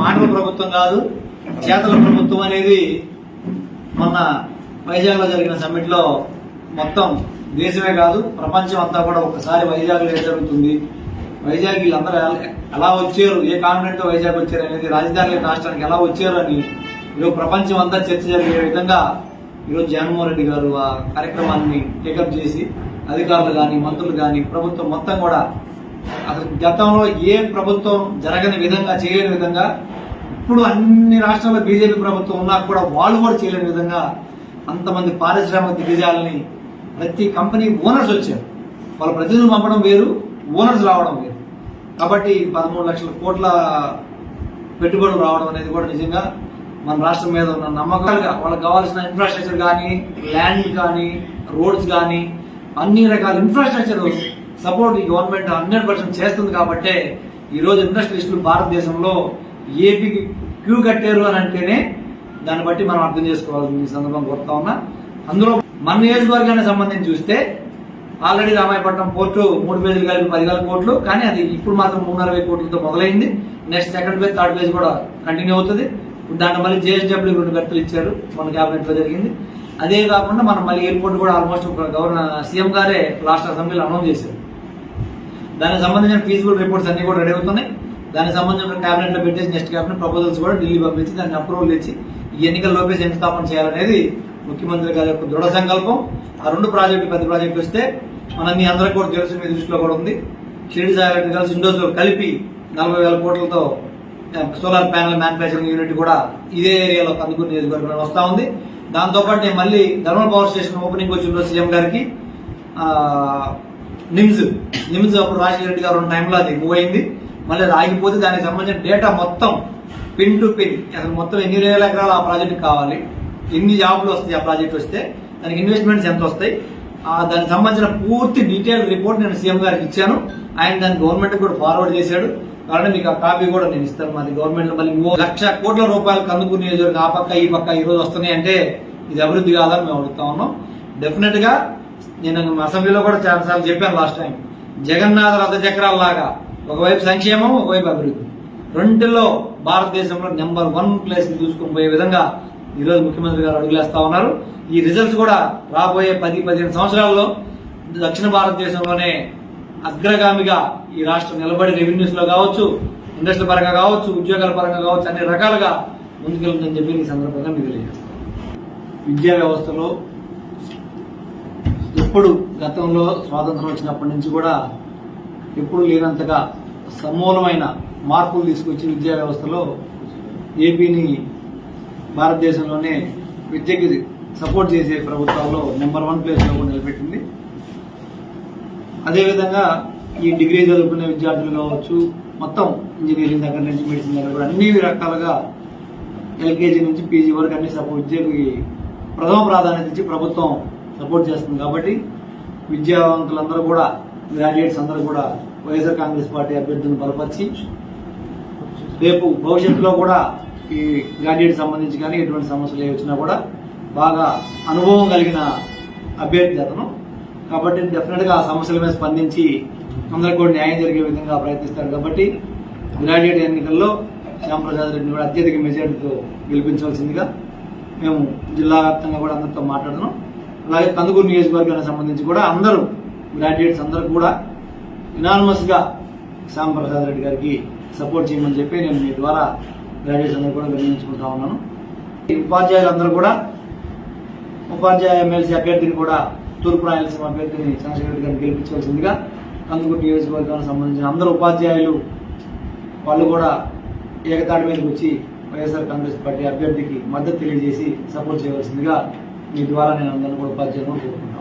మాటల ప్రభుత్వం కాదు చేతల ప్రభుత్వం అనేది మొన్న వైజాగ్లో జరిగిన సమ్మిట్లో మొత్తం దేశమే కాదు ప్రపంచం అంతా కూడా ఒకసారి వైజాగ్లో ఏం జరుగుతుంది? వైజాగ్ వీళ్ళందరూ ఎలా- వచ్చారు? ఏ కాన్ఫిడెంట్తో వైజాగ్ వచ్చారు అనేది రాజధాని రాష్ట్రానికి ఎలా వచ్చారు అని ఈరోజు ప్రపంచం అంతా చర్చ జరిగే విధంగా ఈరోజు జగన్మోహన్ రెడ్డి గారు ఆ కార్యక్రమాన్ని టేకప్ చేసి అధికారులు కానీ మంత్రులు కానీ ప్రభుత్వం మొత్తం కూడా అసలు గతంలో ఏ ప్రభుత్వం జరగని విధంగా చేయని విధంగా ఇప్పుడు అన్ని రాష్ట్రాల్లో బీజేపీ ప్రభుత్వం ఉన్నా కూడా వాళ్ళు కూడా చేయలేని విధంగా అంతమంది పారిశ్రామిక దిగ్గజాలని ప్రతి కంపెనీ ఓనర్స్ వచ్చారు. వాళ్ళ ప్రతినిధులు పంపడం వేరు ఓనర్స్ రావడం వేరు. కాబట్టి పదమూడు లక్షల కోట్ల పెట్టుబడులు రావడం అనేది కూడా నిజంగా మన రాష్ట్రం మీద ఉన్న నమ్మకాలుగా వాళ్ళకి కావాల్సిన ఇన్ఫ్రాస్ట్రక్చర్ కానీ ల్యాండ్ కానీ రోడ్స్ కానీ అన్ని రకాల ఇన్ఫ్రాస్ట్రక్చర్ సపోర్ట్ ఈ గవర్నమెంట్ హండ్రెడ్ పర్సెంట్ చేస్తుంది కాబట్టే ఈరోజు ఇండస్ట్రియలిస్టులు భారతదేశంలో ఏపీకి క్యూ కట్టారు అని అంటేనే దాన్ని బట్టి మనం అర్థం చేసుకోవాల్సింది ఈ సందర్భం కోరుతా ఉన్నా. అందులో మన నియోజకవర్గానికి సంబంధించి చూస్తే ఆల్రెడీ రామాయపట్నం పోర్టు మూడు పేజీలు కలిపి పదివేల కోట్లు కానీ అది ఇప్పుడు మాత్రం మూడు అరవై కోట్లతో మొదలైంది. Next second page third page కూడా కంటిన్యూ అవుతుంది. దాంట్లో మళ్ళీ జేఎస్డబ్ల్యూ రెండు గంటలు ఇచ్చారు. మన క్యాబినెట్లో జరిగింది. అదే కాకుండా మనం మళ్ళీ ఎయిర్పోర్ట్ కూడా ఆల్మోస్ట్ ఒక గవర్నర్ సీఎం గారే లాస్ట్ అసెంబ్లీలో అనౌన్స్ చేశారు. దానికి సంబంధించిన ఫీజిబుల్ రిపోర్ట్స్ అన్ని కూడా రెడీ అవుతున్నాయి. దానికి సంబంధించిన క్యాబినెట్లో పెట్టేసి నెక్స్ట్ క్యాబినెట్ ప్రపోజల్స్ కూడా ఢిల్లీ పంపించి దాన్ని అప్రూవల్ ఇచ్చి ఈ ఎన్నికల్లోపే శంకుస్థాపన చేయాలనేది ముఖ్యమంత్రి గారి యొక్క దృఢ సంకల్పం. ఆ రెండు ప్రాజెక్టులు పెద్ద ప్రాజెక్టులు వస్తే మన మీ అందరికీ కూడా తెలుసు మీ దృష్టిలో కూడా ఉంది. షిరిడి సాగర్ కలిసి ఇండోస్ కలిపి నలభై వేల కోట్లతో సోలార్ ప్యానల్ మ్యానుఫ్యాక్చరింగ్ యూనిట్ కూడా ఇదే ఏరియాలో కందుకూరు నియోజకవర్గంలో వస్తూ ఉంది. దాంతోపాటు నేను మళ్ళీ ధర్మల్ పవర్ స్టేషన్ ఓపెనింగ్ వచ్చిన సీఎం గారికి నిమ్స్. నిమ్స్ అప్పుడు రాజశేఖర రెడ్డి గారు ఉన్న టైంలో అది మూవ్ అయింది మళ్ళీ అది ఆగిపోతే దానికి సంబంధించిన డేటా మొత్తం పిన్ టు పిన్ అసలు మొత్తం ఎన్ని వేల ఎకరాలు ఆ ప్రాజెక్ట్ కావాలి ఎన్ని జాబ్లు వస్తాయి ఆ ప్రాజెక్ట్ వస్తే దానికి ఇన్వెస్ట్మెంట్స్ ఎంత వస్తాయి దానికి సంబంధించిన పూర్తి డీటెయిల్ రిపోర్ట్ నేను సీఎం గారికి ఇచ్చాను. ఆయన దాన్ని గవర్నమెంట్ కూడా ఫార్వర్డ్ చేశాడు. కాబట్టి మీకు ఆ కాపీ కూడా నేను ఇస్తాను. మాది గవర్నమెంట్ మళ్ళీ లక్ష కోట్ల రూపాయలు కందుకూరు నియోజకవర్గం ఆ పక్క ఈ పక్క ఈ రోజు వస్తున్నాయి అంటే ఇది అభివృద్ధి కాదని మేము అడుగుతా ఉన్నాం. డెఫినెట్గా నేను అసెంబ్లీలో కూడా చాలాసార్లు చెప్పాను లాస్ట్ టైం జగన్నాథ రథ చక్రాల లాగా ఒకవైపు సంక్షేమం ఒకవైపు అభివృద్ధి. రెండులో భారతదేశంలో నెంబర్ వన్ ప్లేస్ చూసుకుని పోయే విధంగా ఈరోజు ముఖ్యమంత్రి గారు అడుగులేస్తా ఉన్నారు. ఈ రిజల్ట్స్ కూడా రాబోయే పది పదిహేను సంవత్సరాల్లో దక్షిణ భారతదేశంలోనే అగ్రగామిగా ఈ రాష్ట్రం నిలబడి రెవెన్యూస్లో కావచ్చు ఇండస్ట్రీ పరంగా కావచ్చు ఉద్యోగాల పరంగా కావచ్చు అన్ని రకాలుగా ముందుకెళ్తుందని చెప్పి ఈ సందర్భంగా మీకు తెలియజేస్తాను. విద్యా వ్యవస్థలో ఎప్పుడు గతంలో స్వాతంత్రం వచ్చినప్పటి నుంచి కూడా ఎప్పుడు లేనంతగా సమూలమైన మార్పులు తీసుకొచ్చి విద్యా వ్యవస్థలో ఏపీని భారతదేశంలోనే విద్యకి సపోర్ట్ చేసే ప్రభుత్వాల్లో నెంబర్ వన్ ప్లేస్లో కూడా నిలబెట్టింది. అదేవిధంగా ఈ డిగ్రీ చదువుకునే విద్యార్థులు కావచ్చు మొత్తం ఇంజనీరింగ్ దగ్గర నుంచి మెడిసిన్ దగ్గర కూడా అన్ని రకాలుగా ఎల్కేజీ నుంచి పీజీ వరకు అన్ని సపోర్ట్ విద్యకి ప్రథమ ప్రాధాన్యత ఇచ్చి ప్రభుత్వం సపోర్ట్ చేస్తుంది. కాబట్టి విద్యావంతులందరూ కూడా గ్రాడ్యుయేట్స్ అందరూ కూడా వైఎస్ఆర్ కాంగ్రెస్ పార్టీ అభ్యర్థులను బలపరిచి రేపు భవిష్యత్తులో కూడా ఈ గ్రాడ్యుయేట్ సంబంధించి కానీ ఎటువంటి సమస్యలు ఏ వచ్చినా కూడా బాగా అనుభవం కలిగిన అభ్యర్థి అతను. కాబట్టి డెఫినెట్గా ఆ సమస్యల మీద స్పందించి అందరికి కూడా న్యాయం జరిగే విధంగా ప్రయత్నిస్తారు. కాబట్టి గ్రాడ్యుయేట్ ఎన్నికల్లో శ్యాంప్రసాద్ రెడ్డిని కూడా అత్యధిక మెజార్టీతో గెలిపించవలసిందిగా మేము జిల్లా వ్యాప్తంగా కూడా అందరితో మాట్లాడుతున్నాం. అలాగే కందుకూరు నియోజకవర్గానికి సంబంధించి కూడా అందరూ గ్రాడ్యుయేట్స్ అందరూ కూడా ఇనానమస్గా శ్యాంప్రసాద్ రెడ్డి గారికి సపోర్ట్ చేయమని చెప్పి నేను మీ ద్వారా గ్రాడ్యుయేట్స్ అందరూ కూడా వినియోగించుకుంటా ఉన్నాను. ఈ ఉపాధ్యాయులందరూ కూడా ఉపాధ్యాయ ఎమ్మెల్సీ అభ్యర్థిని కూడా తూర్పు రాయలసీమ అభ్యర్థిని చంద్రశేఖర రెడ్డి గారిని గెలిపించవలసిందిగా కందుకూరు నియోజకవర్గానికి సంబంధించిన అందరు ఉపాధ్యాయులు వాళ్ళు కూడా ఏకతాటి మీదకి వచ్చి వైఎస్ఆర్ కాంగ్రెస్ పార్టీ అభ్యర్థికి మద్దతు తెలియజేసి సపోర్ట్ చేయవలసిందిగా మీ ద్వారా నేను అందరిని కూడా ఉపాధ్యాయులను కోరుకుంటాను